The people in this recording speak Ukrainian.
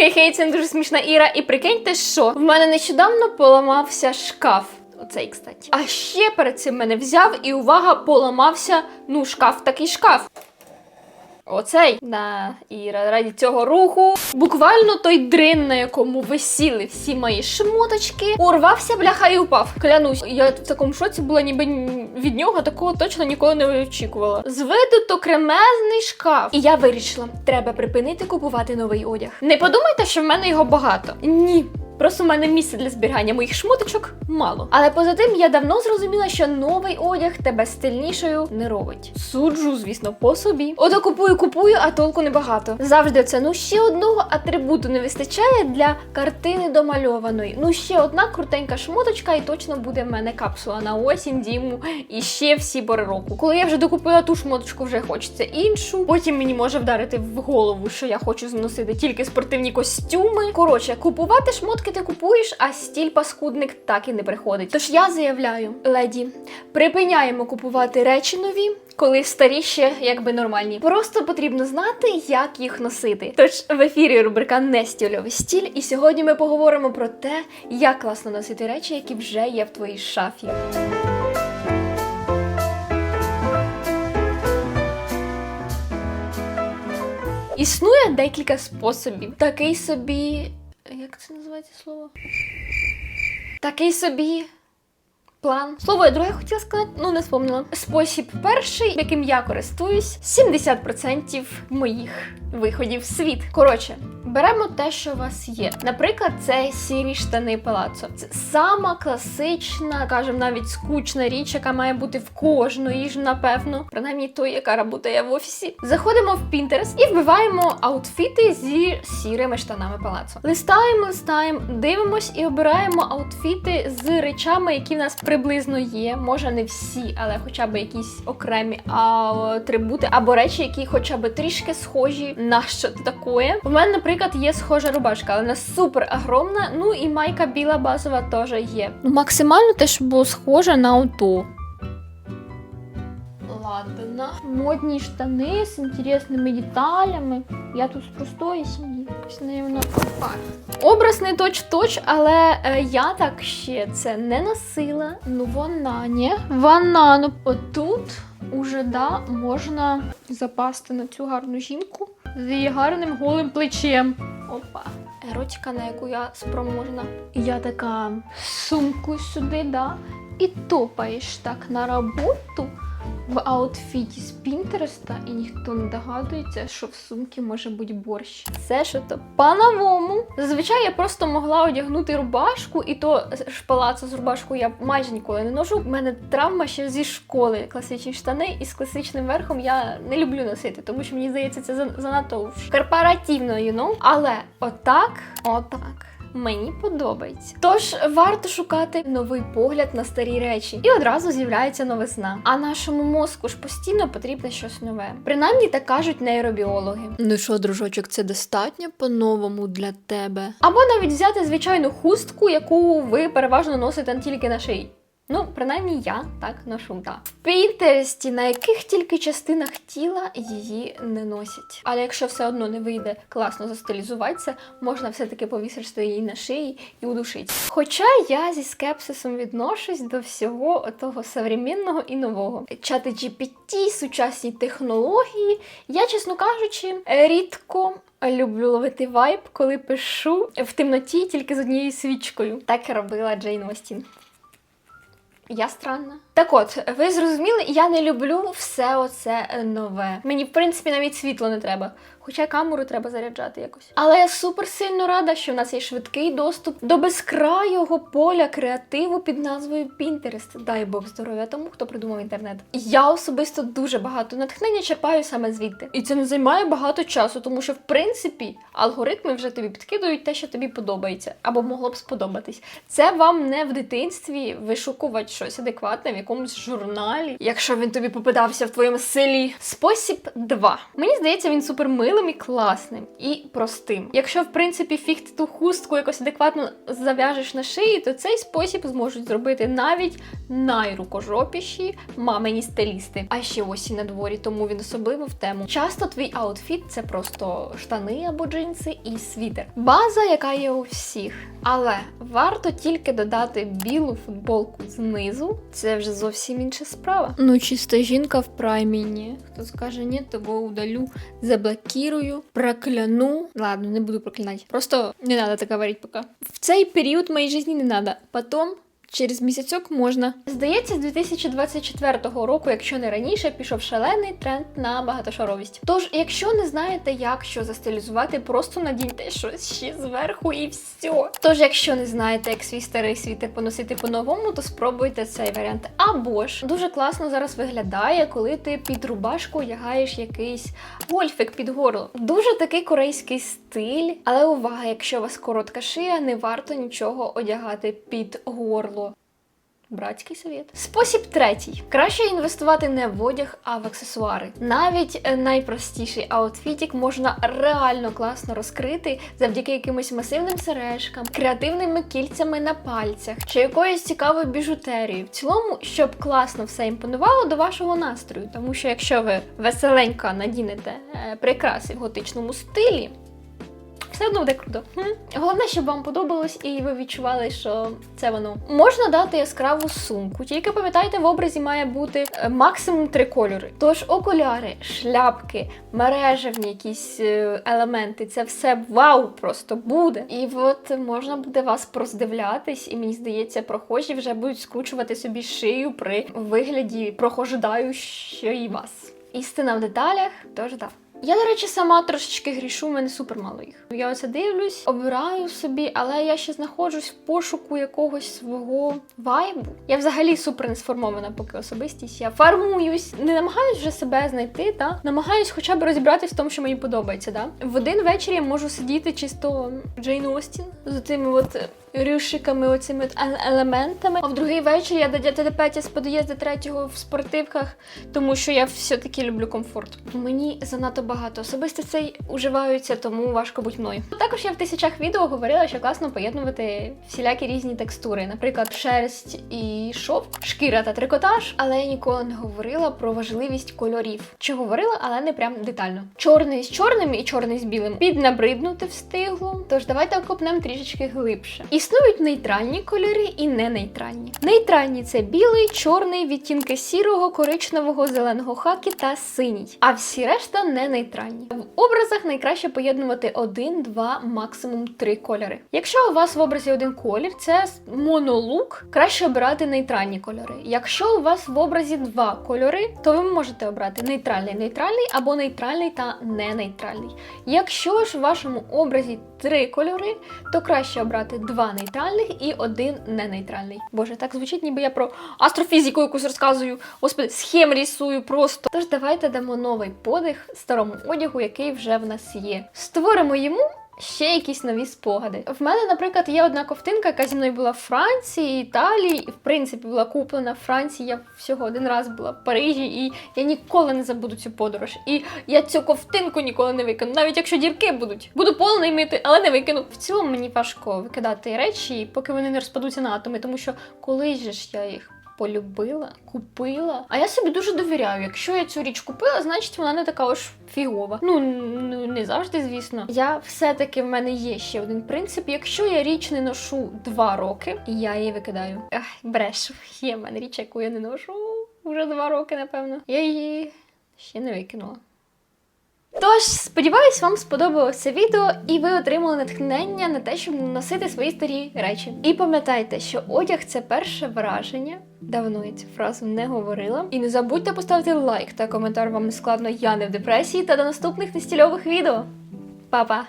Хей-хей, це не дуже смішна Іра. І прикиньте, що в мене нещодавно поламався шкаф. Оцей, кстати. А ще перед цим мене взяв і увага, поламався. Ну, шкаф такий шкаф. Оцей да, і раді цього руху буквально той дрин, на якому висіли всі мої шмоточки, урвався бляха і упав. Клянусь, я в такому шоці була, ніби від нього такого точно ніколи не очікувала. З виду то кремезний шкаф. І я вирішила, треба припинити купувати новий одяг. Не подумайте, що в мене його багато. Ні. Просто в мене місця для зберігання моїх шмоточок мало. Але поза тим я давно зрозуміла, що новий одяг тебе стильнішою не робить. Суджу, звісно, по собі. Ото купую, купую, а толку небагато. Завжди це ну ще одного атрибуту не вистачає для картини домальованої. Ну ще одна крутенька шмоточка, і точно буде в мене капсула на осінь, діму і ще всі пори року. Коли я вже докупила ту шмоточку, вже хочеться іншу. Потім мені може вдарити в голову, що я хочу зносити тільки спортивні костюми. Коротше, купувати шмотки ти купуєш, а стіль паскудник так і не приходить. Тож я заявляю, леді, припиняємо купувати речі нові. Коли старі ще якби нормальні, просто потрібно знати, як їх носити. Тож в ефірі рубрика не стільовий стіль, і сьогодні ми поговоримо про те, як класно носити речі, які вже є в твоїй шафі. Існує декілька способів. Такий собі. Як це називається слово? Такий собі. План. Слово я друге хотіла сказати, ну не спомнила. Спосіб перший, яким я користуюсь, 70% моїх виходів в світ. Коротше, беремо те, що у вас є. Наприклад, це сірі штани палацо. Це сама класична, кажемо, навіть скучна річ, яка має бути в кожної ж, напевно, принаймні той, яка працює в офісі. Заходимо в Pinterest і вбиваємо аутфіти зі сірими штанами палацо. Листаємо, листаємо, дивимось і обираємо аутфіти з речами, які в нас приблизно є. Може не всі, але хоча б якісь окремі атрибути або речі, які хоча б трішки схожі на що таке. У мене, наприклад, є схожа рубашка, але вона супер огромна. Ну і майка біла базова теж є. Ну, максимально те, що було схоже на авто. Ладно. Модні штани з інтересними деталями. Я тут з простої сім'ї. Образ не точ-точ, але е, я так ще це не носила. Ну вона, ні. Вона, ну отут уже да, можна запасти на цю гарну жінку з її гарним голим плечем. Опа. Еротика, на яку я спроможна. Я така сумку сюди, да, і топаєш так на роботу в аутфіті з Пінтереста, і ніхто не догадується, що в сумці може бути борщ. Це що то по-новому. Зазвичай я просто могла одягнути рубашку, і то ж палацу з рубашкою я майже ніколи не ношу. У мене травма ще зі школи. Класичні штани і з класичним верхом я не люблю носити, тому що мені здається, це за- занадто корпоративно, you know? Але отак, отак. Мені подобається. Тож варто шукати новий погляд на старі речі, і одразу з'являється новизна. А нашому мозку ж постійно потрібно щось нове. Принаймні так кажуть нейробіологи. Ну що, дружочок, це достатньо по-новому для тебе? Або навіть взяти звичайну хустку, яку ви переважно носите тільки на шиї. Ну, принаймні я так ношу. Да. В Пінтересті, на яких тільки частинах тіла її не носять. Але якщо все одно не вийде класно застилізуватися, можна все-таки повісити її на шиї і удушити. Хоча я зі скепсисом відношусь до всього того современного і нового. Чати GPT, сучасні технології. Я, чесно кажучи, рідко. Люблю ловити вайб, коли пишу в темноті тільки з однією свічкою. Так робила Джейн Остін. Я странна. Так от, ви зрозуміли, я не люблю все оце е, нове. Мені, в принципі, навіть світло не треба. Хоча камеру треба заряджати якось. Але я супер сильно рада, що в нас є швидкий доступ до безкрайого поля креативу під назвою Pinterest. Дай Бог здоров'я тому, хто придумав інтернет. Я особисто дуже багато натхнення черпаю саме звідти. І це не займає багато часу, тому що в принципі алгоритми вже тобі підкидують те, що тобі подобається, або могло б сподобатись. Це вам не в дитинстві вишукувати щось адекватне в якомусь журналі, якщо він тобі попадався в твоєму селі. Спосіб 2. Мені здається, він супер милим і класним і простим. Якщо, в принципі, фіг ти ту хустку якось адекватно зав'яжеш на шиї, то цей спосіб зможуть зробити навіть найрукожопіші мамині стилісти. А ще осінь на дворі, тому він особливо в тему. Часто твій аутфіт це просто штани або джинси і світер. База, яка є у всіх. Але варто тільки додати білу футболку знизу. Це вже зовсім інша справа. Ну, чиста жінка в праймі ні. Хто скаже ні, того удалю, заблокірую, прокляну. Ладно, не буду проклинати. Просто не треба так говорити поки. В цей період моєї житті не треба. Потім Через місяцьок можна. Здається, з 2024 року, якщо не раніше, пішов шалений тренд на багатошаровість. Тож, якщо не знаєте, як що застилізувати, просто надіньте щось ще зверху і все. Тож, якщо не знаєте, як свій старий світер поносити по-новому, то спробуйте цей варіант. Або ж дуже класно зараз виглядає, коли ти під рубашку одягаєш якийсь гольфик під горло. Дуже такий корейський стиль, але увага, якщо у вас коротка шия, не варто нічого одягати під горло. Братський совет. Спосіб третій. Краще інвестувати не в одяг, а в аксесуари. Навіть е, найпростіший аутфітік можна реально класно розкрити завдяки якимось масивним сережкам, креативними кільцями на пальцях чи якоюсь цікавою біжутерією. В цілому, щоб класно все імпонувало до вашого настрою. Тому що якщо ви веселенько надінете е, прикраси в готичному стилі, все одно буде круто. Хм. Головне, щоб вам подобалось і ви відчували, що це воно. Можна дати яскраву сумку, тільки пам'ятайте, в образі має бути е, максимум три кольори. Тож окуляри, шляпки, мережевні якісь е, елементи, це все вау просто буде. І от можна буде вас проздивлятись, і мені здається, прохожі вже будуть скручувати собі шию при вигляді прохождаючої вас. Істина в деталях, тож так. Я, до речі, сама трошечки грішу, в мене супер мало їх. Я оце дивлюсь, обираю собі, але я ще знаходжусь в пошуку якогось свого вайбу. Я взагалі супер не сформована поки особистість. Я фармуюсь, не намагаюсь вже себе знайти, та намагаюсь хоча б розібратись в тому, що мені подобається. Да? В один вечір я можу сидіти чисто Джейн Остін з тими от рюшиками, оцими от елементами. А в другий вечір я до ДТП з під'їзду третього в спортивках, тому що я все-таки люблю комфорт. Мені занадто багато особистостей уживаються, тому важко бути мною. Також я в тисячах відео говорила, що класно поєднувати всілякі різні текстури, наприклад, шерсть і шовк, шкіра та трикотаж, але я ніколи не говорила про важливість кольорів. Чи говорила, але не прям детально. Чорний з чорним і чорний з білим піднабриднути встигло. Тож давайте окопнемо трішечки глибше. Існують нейтральні кольори і не нейтральні. Нейтральні це білий, чорний, відтінки сірого, коричневого, зеленого хакі та синій. А всі решта не нейтральні. В образах найкраще поєднувати один, два, максимум три кольори. Якщо у вас в образі один колір, це монолук, краще обирати нейтральні кольори. Якщо у вас в образі два кольори, то ви можете обрати нейтральний, нейтральний або нейтральний та не нейтральний. Якщо ж в вашому образі три кольори, то краще обрати два нейтральних і один не нейтральний. Боже, так звучить, ніби я про астрофізику якусь розказую. Господи, схем рисую просто. Тож давайте дамо новий подих старому одягу, який вже в нас є. Створимо йому. Ще якісь нові спогади. В мене, наприклад, є одна ковтинка, яка зі мною була в Франції, Італії, і в принципі була куплена в Франції. Я всього один раз була в Парижі, і я ніколи не забуду цю подорож. І я цю ковтинку ніколи не викину, навіть якщо дірки будуть. Буду повний мити, але не викину. В цілому мені важко викидати речі, поки вони не розпадуться на атоми, тому що колись же ж я їх. Полюбила, купила. А я собі дуже довіряю. Якщо я цю річ купила, значить вона не така уж фігова. Ну не завжди, звісно. Я все-таки в мене є ще один принцип. Якщо я річ не ношу два роки, я її викидаю. Ах, брешу. Є в мене річ, яку я не ношу вже два роки, напевно. Я її ще не викинула. Тож, сподіваюсь, вам сподобалося відео, і ви отримали натхнення на те, щоб носити свої старі речі. І пам'ятайте, що одяг це перше враження. Давно я цю фразу не говорила. І не забудьте поставити лайк та коментар вам не складно, я не в депресії. Та до наступних нестільових відео. Па-па!